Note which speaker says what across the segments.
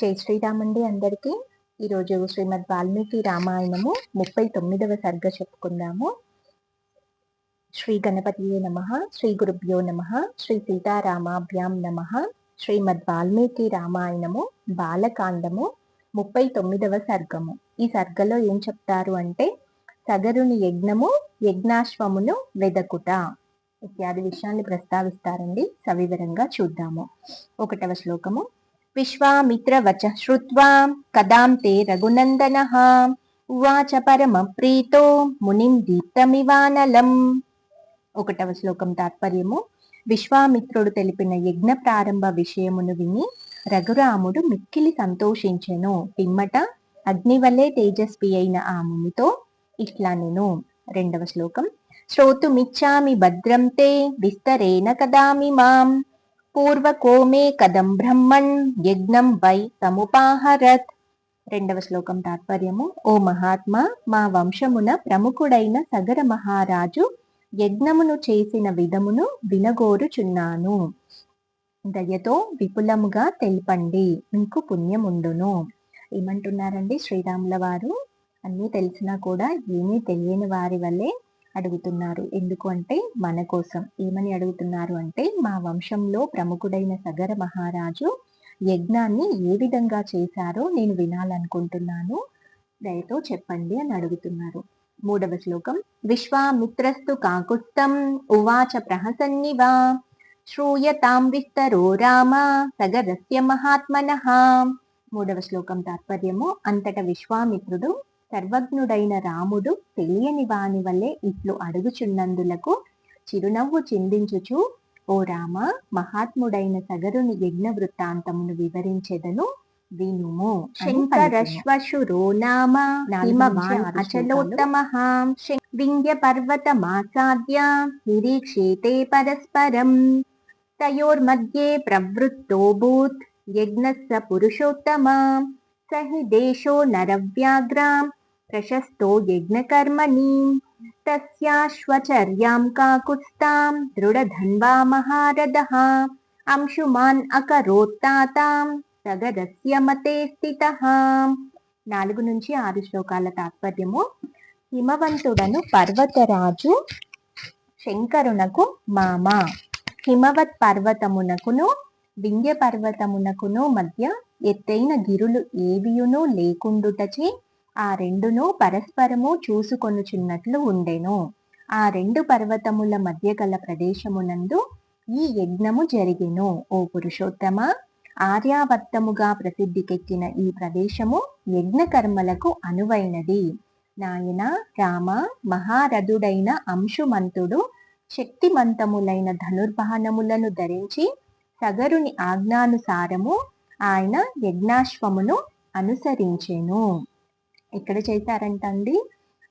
Speaker 1: జై శ్రీరామ్ అండి అందరికీ. ఈరోజు శ్రీమద్ వాల్మీకి రామాయణము ముప్పై తొమ్మిదవ సర్గ చెప్పుకుందాము. శ్రీ గణపతి నమ శ్రీ గురుభ్యో నమ శ్రీ సీతారామాభ్యాం నమ శ్రీమద్ వాల్మీకి రామాయణము బాలకాండము ముప్పై తొమ్మిదవ సర్గము. ఈ సర్గలో ఏం చెప్తారు అంటే సగరుని యజ్ఞము యజ్ఞాశ్వమును వెదకుట. ఇత్యాది విషయాన్ని ప్రస్తావిస్తారండి. సవివరంగా చూద్దాము. ఒకటవ శ్లోకము. విశ్వామిత్రవచ శ్రుత్వా కదాం తే రఘునందన ఉవాచ పరమ ప్రీతో మునిం దీప్తమివానలం ఒకటవ శ్లోకం తాత్పర్యము. విశ్వామిత్రుడు తెలిపిన యజ్ఞ ప్రారంభ విషయమును విని రఘురాముడు మిక్కిలి సంతోషించెను. పిమ్మట అగ్నివల్లే తేజస్వి అయిన ఆ మునితో ఇట్లా నేను. రెండవ శ్లోకం. శ్రోతుమిచ్చామి భద్రం తే విస్తరేణ కదామి మాం. పూర్వకోమే కదం బ్రహ్మణ్ యజ్ఞం వై సముపాహరత్ రెండవ శ్లోకం తాత్పర్యము ఓ మహాత్మా మా వంశమున ప్రముఖుడైన సగర మహారాజు యజ్ఞమును చేసిన విధమును వినగోరుచున్నాను. దయతో విపులముగా తెలపండి మీకు పుణ్యముండును. ఏమంటున్నారండి శ్రీరాముల వారు అన్నీ తెలిసినా కూడా ఏమీ తెలియని వారి వల్లే అడుగుతున్నారు. ఎందుకు అంటే మన కోసం ఏమని అడుగుతున్నారు అంటే మా వంశంలో ప్రముఖుడైన సగర మహారాజు యజ్ఞాన్ని ఏ విధంగా చేశారో నేను వినాలనుకుంటున్నాను. దయతో చెప్పండి అని అడుగుతున్నారు. మూడవ శ్లోకం. విశ్వామిత్రస్తు కాకుత్తం ఉవాచ ప్రహసన్నివా. శ్రూయతాం విస్తరో రామ సగరస్య మహాత్మన. మూడవ శ్లోకం తాత్పర్యము. అంతట విశ్వామిత్రుడు సర్వజ్ఞుడైన రాముడు తెలియని వాని వల్లే ఇట్లు అడుగుచున్నందులకు చిరునవ్వు చిందించుచు ఓ రామ మహాత్ముడైన సగరుని యజ్ఞ వృత్తాంతమును వివరించెదను వినుము శంకరశ్వశురో నామ అచలోత్తమ వింధ్య పర్వతమాసాద్య నిరీక్షేతే పరస్పరం తయోర్మధ్యే ప్రవృత్తో భూత్ యజ్ఞస్య పురుషోత్తమ సహి దేశో నరవ్యాగ్రాం ప్రశస్తో యజ్ఞకర్మణి తస్యాశ్వచర్యాం కాకుస్తాం దృఢధన్వా మహారథः అంశుమాన్ అకరోత్తాతాం సగరస్య మతే స్థిత నాలుగు నుంచి ఆరు శ్లోకాల తాత్పర్యము. హిమవంతుడను పర్వతరాజు శంకరునకు మామ. హిమవత్ పర్వతమునకును వింధ్య పర్వతమునకును మధ్య ఎత్తైన గిరులు ఏవియును లేకుండుటచే ఆ రెండును పరస్పరము చూసుకొనుచున్నట్లు ఉండెను. ఆ రెండు పర్వతముల మధ్య గల ప్రదేశమునందు ఈ యజ్ఞము జరిగెను. ఓ పురుషోత్తమ ఆర్యావర్తముగా ప్రసిద్ధికెక్కిన ఈ ప్రదేశము యజ్ఞకర్మలకు అనువైనది. నాయన రామ మహారథుడైన అంశుమంతుడు శక్తిమంతములైన ధనుర్బాణములను ధరించి సగరుని ఆజ్ఞానుసారము ఆయన యజ్ఞాశ్వమును అనుసరించెను. ఎక్కడ చేశారంట అండి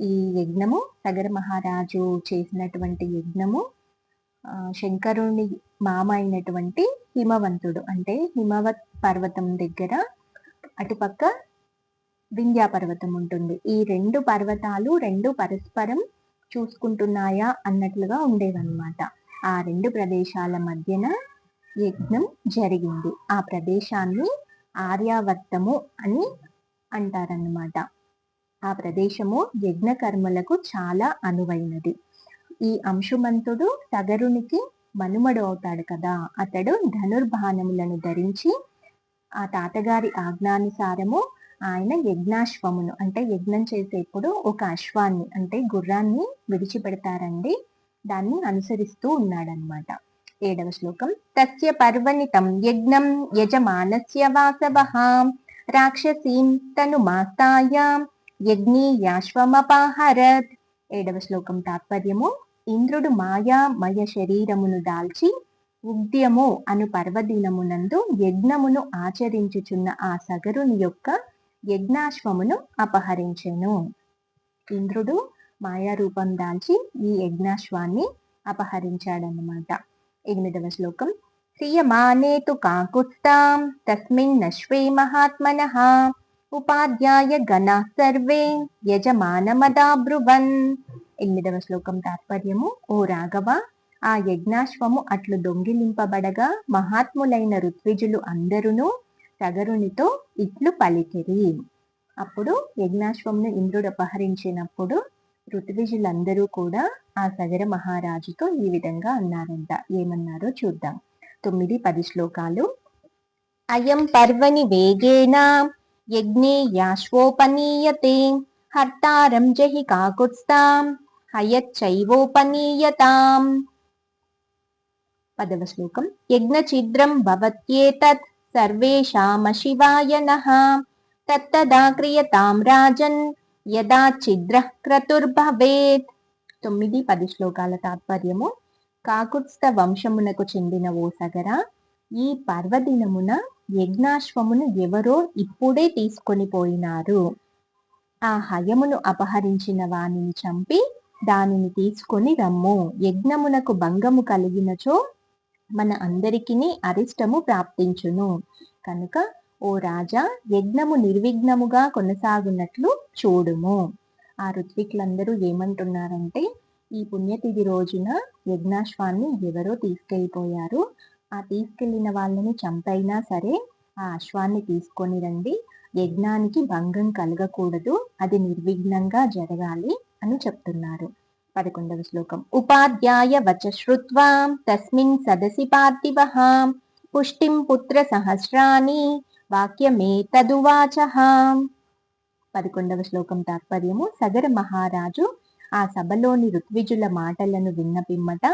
Speaker 1: ఈ యజ్ఞము సగర మహారాజు చేసినటువంటి యజ్ఞము శంకరుని మామ అయినటువంటి హిమవంతుడు అంటే హిమవత్ పర్వతం దగ్గర అటుపక్క వింధ్యా పర్వతం ఉంటుంది. ఈ రెండు పర్వతాలు రెండు పరస్పరం చూసుకుంటున్నాయా అన్నట్లుగా ఉండేవన్నమాట. ఆ రెండు ప్రదేశాల మధ్యన యజ్ఞం జరిగింది. ఆ ప్రదేశాన్ని ఆర్యావర్తము అని అంటారన్నమాట. ఆ ప్రదేశము యజ్ఞకర్మలకు చాలా అనువైనది. ఈ అంశుమంతుడు సగరునికి మనుమడు అవుతాడు కదా. అతడు ధనుర్బాణములను ధరించి ఆ తాతగారి ఆజ్ఞానుసారము ఆయన యజ్ఞాశ్వమును అంటే యజ్ఞం చేసేప్పుడు ఒక అశ్వాన్ని అంటే గుర్రాన్ని విడిచిపెడతారండి. దాన్ని అనుసరిస్తూ ఉన్నాడనమాట ఏడవ శ్లోకం. తస్య పర్వణితం యజ్ఞం యజమానస్య వాసవ రాక్షసీం తను మాస్తాయాం యజ్ఞీయాశ్వమపాహరత్ ఏడవ శ్లోకం తాత్పర్యము. ఇంద్రుడు మాయా మయ శరీరమును దాల్చి ఉద్యము అను పర్వదినమునందు యజ్ఞమును ఆచరించుచున్న ఆ సగరుని యొక్క యజ్ఞాశ్వమును అపహరించెను. ఇంద్రుడు మాయారూపం దాల్చి ఈ యజ్ఞాశ్వాన్ని అపహరించాడనమాట ఎనిమిదవ శ్లోకం. క్రియమానేతు కాకుత్తాం. తస్మిన్నశ్వే మహాత్మన. ఉపాధ్యాయ గణ సర్వే యజమానమదాబ్రువన్ ఎనిమిదవ శ్లోకం తాత్పర్యము ఓ రాఘవ ఆ యజ్ఞాశ్వము అట్లు దొంగిలింపబడగా మహాత్ములైన ఋత్విజులు అందరును సగరునితో ఇట్లు పలికిరి. అప్పుడు యజ్ఞాశ్వంను ఇంద్రుడు అపహరించినప్పుడు ఋతువిజులందరూ కూడా ఆ సగర మహారాజుతో ఈ విధంగా అన్నారంట. ఏమన్నారో చూద్దాం. తొమ్మిది పది శ్లోకాలు. అయం పర్వని వేగేన యజ్ఞే యాశ్వోపనీయతే హర్తారం జహి కాకుత్స్తాం హయచ్చైవోపనీయతాం. పదవ శ్లోకం. యజ్ఞఛిద్రం భవత్యేతత్ సర్వేషామశివాయ నః. తత్తదా క్రియతాం రాజన్ యదా ఛిద్ర క్రతుర్భవేత్. తొమ్మిది పది శ్లోకాల తాత్పర్యము. కాకుత్స్థ వంశమునకు చెందిన ఓ సగర ఈ పర్వదినమున యజ్ఞాశ్వమును ఎవరో ఇప్పుడే తీసుకొని పోయినారు. ఆ హయమును అపహరించిన వానిని చంపి దానిని తీసుకొని రమ్ము. యజ్ఞమునకు భంగము కలిగినచో మన అందరికీ అరిష్టము ప్రాప్తించును. కనుక ఓ రాజా యజ్ఞము నిర్విఘ్నముగా కొనసాగున్నట్లు చూడుము. ఆ ఋత్వికులందరూ ఏమంటున్నారంటే ఈ పుణ్యతిథి రోజున యజ్ఞాశ్వాన్ని ఎవరో తీసుకెళ్ళిపోయారు. ఆ తీసుకెళ్ళిన వాళ్ళని చంపైనా సరే ఆ అశ్వాన్ని తీసుకొని రండి. యజ్ఞానికి భంగం కలగకూడదు. అది నిర్విఘ్నంగా జరగాలి అని చెప్తున్నారు. పదకొండవ శ్లోకం. ఉపాధ్యాయ వచ శ్రుత్వా తస్మిన్ సదసి పార్థివ పుష్టిం పుత్ర సహస్రాని వాక్యమే తదువాచ పదకొండవ శ్లోకం తాత్పర్యము. సగర మహారాజు ఆ సభలోని ఋత్విజుల మాటలను విన్నపిమ్మట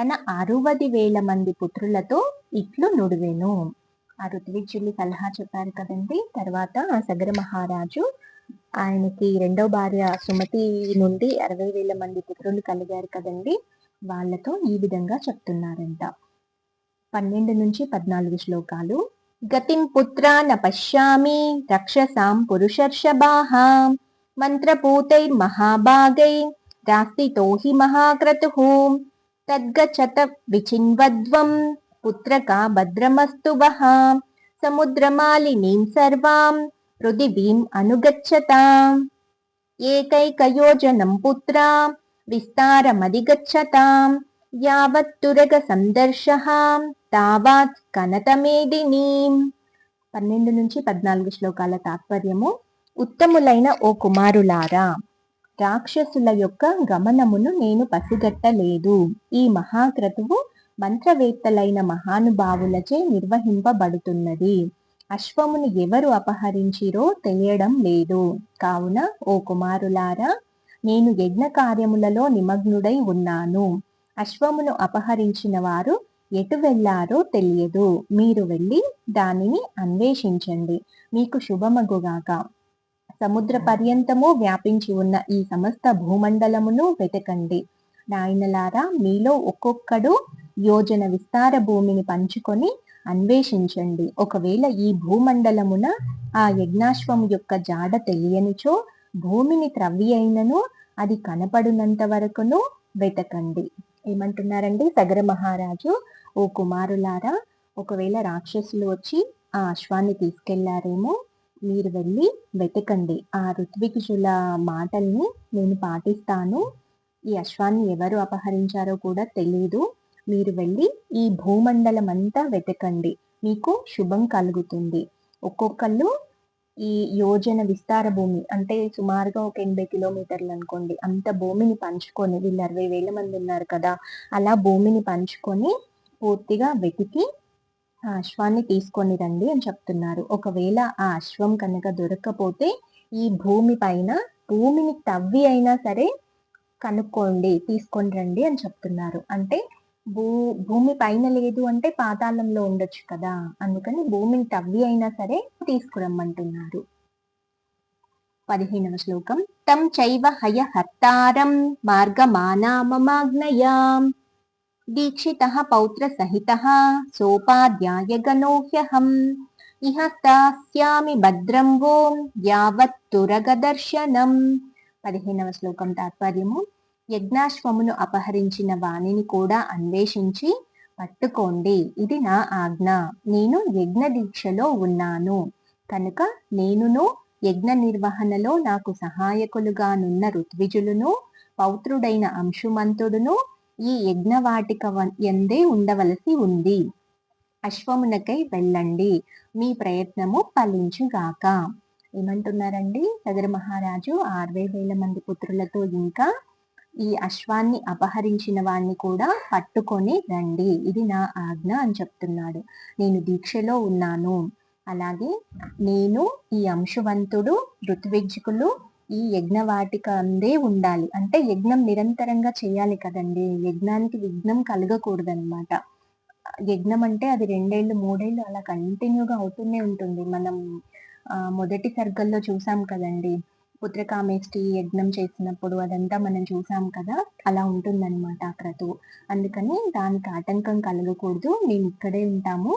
Speaker 1: తన అరవది వేల మంది పుత్రులతో ఇట్లు నుడివెను. ఆ ఋత్విజులు సలహా చెప్పారు కదండి. తర్వాత ఆ సగర మహారాజు ఆయనకి రెండో భార్య సుమతి నుండి అరవై వేల మంది పుత్రులు కలిగారు కదండి. వాళ్ళతో ఈ విధంగా చెప్తున్నారంట. పన్నెండు నుంచి పద్నాలుగు శ్లోకాలు. గతిం పుత్రాన పశ్యామి రక్షసాం పురుషర్షబాహా మంత్రపూతై మహాభాగై రాస్తితో హి మహాక్రతు తద్గచ్చత విచిన్వద్వం పుత్రకా భద్రమస్తు వహ. సముద్రమాలినీం సర్వాం. పృథివీం అనుగచ్చతాం. ఏకైకయోజనం పుత్రా. విస్తారమధిగచ్చతాం. యావత్తురగ సందర్శ తావాత్ కనతమేదినీం. పన్నెండు నుంచి పద్నాలుగు శ్లోకాల తాత్పర్యము ఉత్తములైన ఓ కుమారులారా. రాక్షసుల యొక్క గమనమును నేను పసిగట్టలేదు. ఈ మహాక్రతువు మంత్రవేత్తలైన మహానుభావులచే నిర్వహింపబడుతున్నది. అశ్వమును ఎవరు అపహరించిరో తెలియడం లేదు. కావున ఓ కుమారులారా నేను యజ్ఞ కార్యములలో నిమగ్నుడై ఉన్నాను. అశ్వమును అపహరించిన వారు ఎటు వెళ్ళారో తెలియదు. మీరు వెళ్ళి దానిని అన్వేషించండి. మీకు శుభమగుగాక. సముద్ర పర్యంతము వ్యాపించి ఉన్న ఈ సమస్త భూమండలమును వెతకండి. నాయనలారా మీలో ఒక్కొక్కడు యోజన విస్తార భూమిని పంచుకొని అన్వేషించండి. ఒకవేళ ఈ భూమండలమున ఆ యజ్ఞాశ్వం యొక్క జాడ తెలియనిచో భూమిని త్రవ్వి అయినను అది కనపడినంత వరకును వెతకండి. ఏమంటున్నారండి సగర మహారాజు? ఓ కుమారులారా ఒకవేళ రాక్షసులు వచ్చి ఆ అశ్వాన్ని తీసుకెళ్ళారేమో? మీరు వెళ్ళి వెతకండి. ఆ ఋత్వికుల మాటల్ని నేను పాటిస్తాను. ఈ అశ్వాన్ని ఎవరు అపహరించారో కూడా తెలియదు మీరు వెళ్ళి ఈ భూమండలం అంతా వెతకండి. మీకు శుభం కలుగుతుంది. ఒక్కొక్కళ్ళు ఈ యోజన విస్తార భూమి అంటే సుమారుగా ఒక ఎనభై కిలోమీటర్లు అనుకోండి. అంత భూమిని పంచుకొని వీళ్ళు అరవై వేల మంది ఉన్నారు కదా. అలా భూమిని పంచుకొని పూర్తిగా వెతికి ఆ అశ్వాన్ని తీసుకొని రండి అని చెప్తున్నారు. ఒకవేళ ఆ అశ్వం కనుక దొరకకపోతే ఈ భూమి పైన భూమిని తవ్వి అయినా సరే కనుక్కోండి తీసుకొని రండి అని చెప్తున్నారు. అంటే భూ భూమి పైన లేదు అంటే పాతాళంలో ఉండొచ్చు కదా. అందుకని భూమిని తవ్వి అయినా సరే తీసుకురమ్మంటున్నారు. పదిహేనవ శ్లోకం. తం చైవ హయ హత్తారం మార్గమానామమాగ్నయాం పౌత్ర సహిత సోపాధ్యాయగనోహ్యహం ఇహ స్థాస్యామి భద్రం ఓం యావత్తురగదర్శనం పదిహేనవ శ్లోకం తాత్పర్యము యజ్ఞాశ్వమును అపహరించిన వాణిని కూడా అన్వేషించి పట్టుకోండి। ఇది నా ఆజ్ఞ। నేను యజ్ఞ దీక్షలో ఉన్నాను। కనుక నేనును యజ్ఞ నిర్వహణలో నాకు సహాయకులుగానున్న ఋత్విజులను పౌత్రుడైన అంశుమంతుడును ఈ యజ్ఞవాటిక ఎందే ఉండవలసి ఉంది. అశ్వమునకై వెళ్ళండి. మీ ప్రయత్నము ఫలించుగాక. ఏమంటున్నారండి? సదర మహారాజు అరవై వేల మంది పుత్రులతో ఇంకా ఈ అశ్వాన్ని అపహరించిన వాణ్ణి కూడా పట్టుకొని రండి. ఇది నా ఆజ్ఞ అని చెప్తున్నాడు. నేను దీక్షలో ఉన్నాను. అలాగే నేను ఈ అంశవంతుడు ఋత్విజ్కులు ఈ యజ్ఞవాటిక అందే ఉండాలి. అంటే యజ్ఞం నిరంతరంగా చేయాలి కదండి. యజ్ఞానికి విఘ్నం కలగకూడదనమాట యజ్ఞం అంటే అది రెండేళ్ళు మూడేళ్ళు అలా కంటిన్యూగా అవుతూనే ఉంటుంది. మనం మొదటి సర్గల్లో చూసాం కదండి. పుత్రకామేష్టి యజ్ఞం చేసినప్పుడు అదంతా మనం చూసాం కదా. అలా ఉంటుందన్నమాట ఆ క్రతువు. అందుకని దానికి ఆటంకం కలగకూడదు. మేము ఇక్కడే ఉంటాము.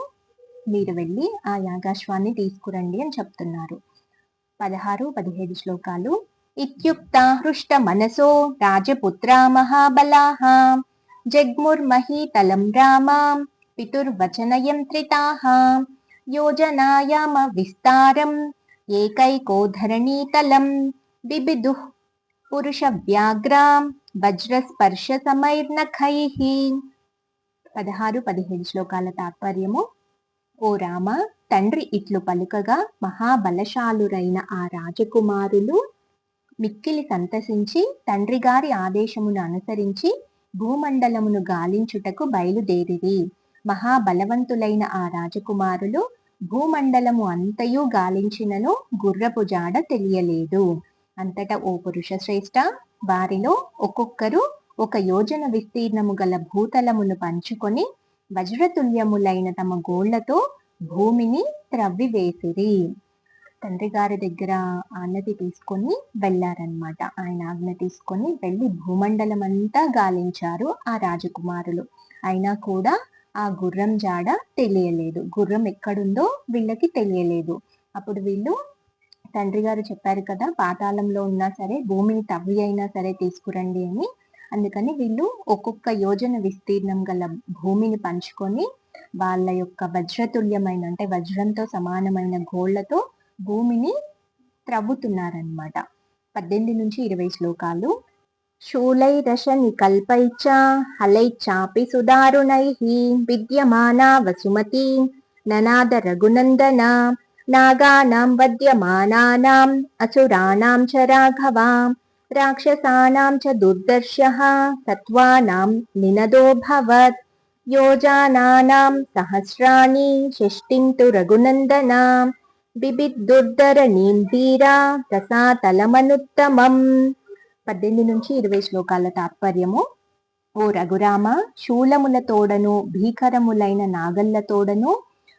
Speaker 1: మీరు వెళ్ళి ఆ యాగాశ్వాన్ని తీసుకురండి అని చెప్తున్నారు. పదహారు పదిహేడు శ్లోకాలు. ఇత్యుక్త హృష్ట మనసో రాజపుత్ర మహాబలాహ జగ్ముర్మహీతలం రామాం పితుర్వచనయంత్రితాః. యోజనాయామ విస్తారం ఏకైకో ధరణీతలం బిబిదు పురుష వ్యాగ్రాం వజ్రస్పర్శ సమైర్నఖై. పదహారు పదిహేడు శ్లోకాల తాత్పర్యము. ఓ రామ తండ్రి ఇట్లు పలుకగా మహాబలశాలురైన ఆ రాజకుమారులు మిక్కిలి సంతసించి తండ్రి గారి ఆదేశమును అనుసరించి భూమండలమును గాలించుటకు బయలుదేరిరి. మహాబలవంతులైన ఆ రాజకుమారులు భూమండలము అంతయు గాలించినను గుర్రపు జాడ తెలియలేదు. అంతటా ఓ పురుషశ్రేష్ట వారిలో ఒక్కొక్కరు ఒక యోజన విస్తీర్ణము గల భూతలమును పంచుకొని వజ్రతుల్యములైన తమ గోళ్ళతో భూమిని త్రవ్వివేసిరి. తండ్రి గారి దగ్గర ఆజ్ఞతి తీసుకొని వెళ్ళారనమాట ఆయన ఆజ్ఞ తీసుకొని వెళ్ళి భూమండలం అంతా గాలించారు ఆ రాజకుమారులు. అయినా కూడా ఆ గుర్రం జాడ తెలియలేదు. గుర్రం ఎక్కడుందో వీళ్ళకి తెలియలేదు. అప్పుడు వీళ్ళు తండ్రి గారు చెప్పారు కదా పాతాళంలో ఉన్నా సరే భూమిని తవ్వి అయినా సరే తీసుకురండి అని అందుకని వీళ్ళు ఒక్కొక్క యోజన విస్తీర్ణం గల భూమిని పంచుకొని వాళ్ళ యొక్క వజ్రతుల్యమైన అంటే వజ్రంతో సమానమైన గోళ్ళతో భూమిని త్రవ్వుతున్నారనమాట పద్దెనిమిది నుంచి ఇరవై శ్లోకాలు. శూలైరశ నికల్పైచ హలైచాపి సుదారుణై విద్యమానా వసుమతి ననాద రఘునందన నాగానాం వద్యమానానాం అసురాణాం చ రాఘవాం రాక్షసానాం చ దుర్దర్శः సత్వానాం నినదోభవత్ యోజానానాం సహస్రాణి షష్టిం తు రఘునందనాం బిబిద్దుర్ధరణీం తసా రసాతలమనుత్తమం పద్దెనిమిది నుంచి ఇరవై శ్లోకాల తాత్పర్యము. ఓ రఘురామ శూలముల తోడను భీకరములైన నాగళ్ళ తోడను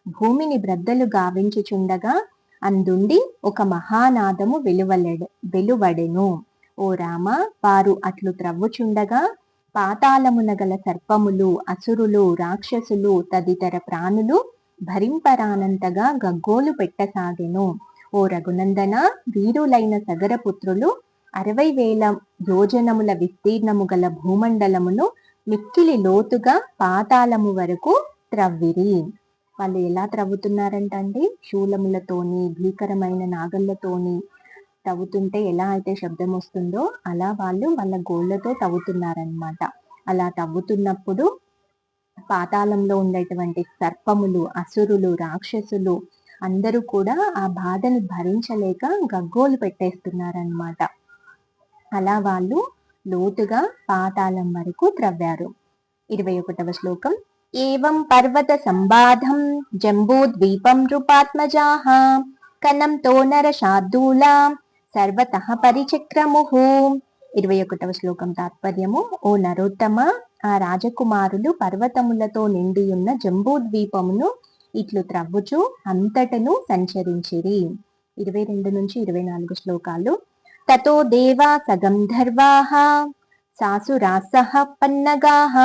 Speaker 1: భూమిని బ్రద్దలు గావించుచుండగా అందుండి ఒక మహానాదము వెలువలెడ వెలువడెను. ఓ రామ వారు అట్లు త్రవ్వుచుండగా పాతాళమున గల సర్పములు అసురులు రాక్షసులు తదితర ప్రాణులు భరింపరానంతగా గగ్గోలు పెట్టసాగెను. ఓ రఘునందన వీరులైన సగరపుత్రులు అరవై వేల యోజనముల విస్తీర్ణము గల భూమండలమును మిక్కిలి లోతుగా పాతాళము వరకు త్రవ్విరి. వాళ్ళు ఎలా త్రవ్వుతున్నారంటండి? శూలములతోని భీకరమైన నాగళ్ళతోని తవ్వుతుంటే ఎలా అయితే శబ్దం వస్తుందో అలా వాళ్ళు వాళ్ళ గోళ్ళతో తవ్వుతున్నారనమాట అలా తవ్వుతున్నప్పుడు పాతాళంలో ఉండేటువంటి సర్పములు అసురులు రాక్షసులు అందరూ కూడా ఆ బాధను భరించలేక గగ్గోలు పెట్టేస్తున్నారనమాట అలా వాళ్ళు లోతుగా పాతాళం వరకు త్రవ్వారు. ఇరవై ఒకటవ శ్లోకం. ఏవం పర్వత సంబాధం జంబూద్వీపం నృపాత్మజాహ కనంతో నరశార్దూల సర్వత పరిచక్రముహు ఇరవై ఒకటవ శ్లోకం తాత్పర్యము. ఓ నరోత్తమ ఆ రాజకుమారులు పర్వతములతో నిండి ఉన్న జంబూద్వీపమును ఇట్లు త్రవ్వుచు అంతటను సంచరించిరి. ఇరవై రెండు నుంచి ఇరవై నాలుగు శ్లోకాలు. తతో దేవా సగంధర్వాः సాసురాసः పన్నగాः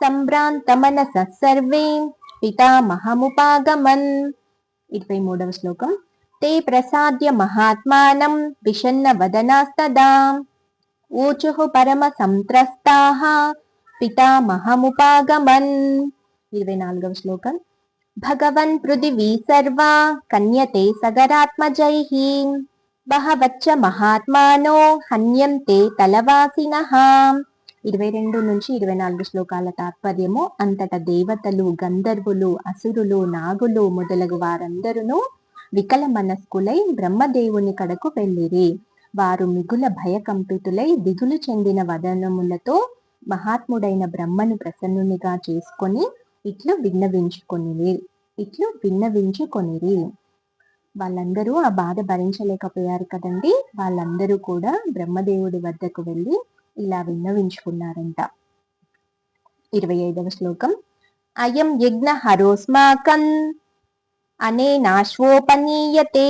Speaker 1: సంభ్రాంతమనసः సర్వే పితామహముపాగమన్. ఇరవై మూడవ శ్లోకం. తే ప్రసాద్య మహాత్మానం విషన్న వదనాస్తదా ఊచుః పరమ పితామహముపాగమన్ ఇరవై నాలుగవ శ్లోకం భగవన్ పృథివీ సర్వా కన్యతే సగరాత్మజై బహవచ్చ మహాత్మానో హన్యంతే తలవాసిన ఇరవై రెండు నుంచి ఇరవై నాలుగు శ్లోకాల తాత్పర్యము అంతట దేవతలు గంధర్వులు అసురులు నాగులు మొదలగు వారందరూ వికల మనస్కులై బ్రహ్మదేవుని కడకు వెళ్ళిరి. వారు మిగుల భయకంపితులై దిగులు చెందిన వదనములతో మహాత్ముడైన బ్రహ్మను ప్రసన్నునిగా చేసుకొని ఇట్లు విన్నవించుకొని ఇట్లు విన్నవించుకొనిరి. వాళ్ళందరూ ఆ బాధ భరించలేకపోయారు కదండి. వాళ్ళందరూ కూడా బ్రహ్మదేవుడి వద్దకు వెళ్ళి ఇలా విన్నవించుకున్నారంట. ఇరవై ఐదవ శ్లోకం. అయం యజ్ఞ హరోస్మాకన్ అనేనాశ్వోపనీయతే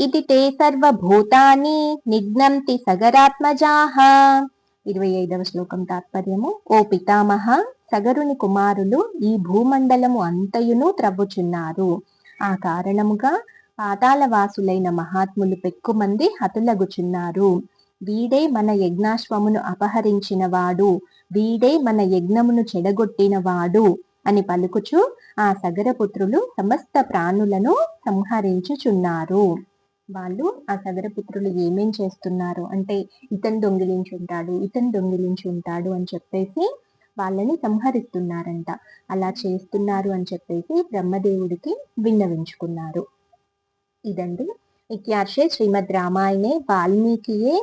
Speaker 1: ఇది తే సర్వభూతాన్ని నిఘ్నంతి సగరాత్మజాహ ఇరవై ఐదవ శ్లోకం తాత్పర్యము ఓ పితామహ సగరుని కుమారులు ఈ భూమండలము అంతయును త్రవ్వుచున్నారు. ఆ కారణముగా పాతాళవాసులైన మహాత్ములు పెక్కుమంది హతులగుచున్నారు. వీడే మన యజ్ఞాశ్వమును అపహరించిన వాడు వీడే మన యజ్ఞమును చెడగొట్టిన వాడు అని పలుకుచు ఆ సగరపుత్రులు సమస్త ప్రాణులను సంహరించుచున్నారు. వాళ్ళు ఆ సగరపుత్రులు ఏమేం చేస్తున్నారు? అంటే ఇతను దొంగిలించి ఉంటాడు ఇతను దొంగిలించి ఉంటాడు అని చెప్పేసి వాళ్ళని సంహరిస్తున్నారంట. అలా చేస్తున్నారు అని చెప్పేసి బ్రహ్మదేవుడికి విన్నవించుకున్నారు. ఇదండి. ఇత్యార్షే శ్రీమద్ రామాయణే వాల్మీకియే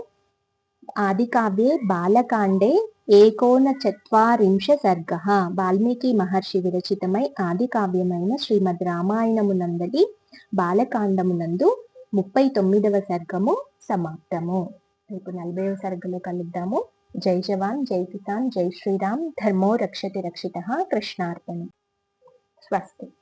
Speaker 1: ఆదికావ్యే బాలకాండే ఏకోన చత్వారింశ సర్గ. వాల్మీకి మహర్షి విరచితమై ఆదికావ్యమైన శ్రీమద్ రామాయణమునందలి బాలకాండమునందు ముప్పై తొమ్మిదవ సర్గము సమాప్తము. రేపు నలభైవ సర్గలో కలుద్దాము. జై జవాన్ జై కిసాన్ జై శ్రీరామ్. ధర్మో రక్షతి రక్షిత. కృష్ణార్పణం. స్వస్తి.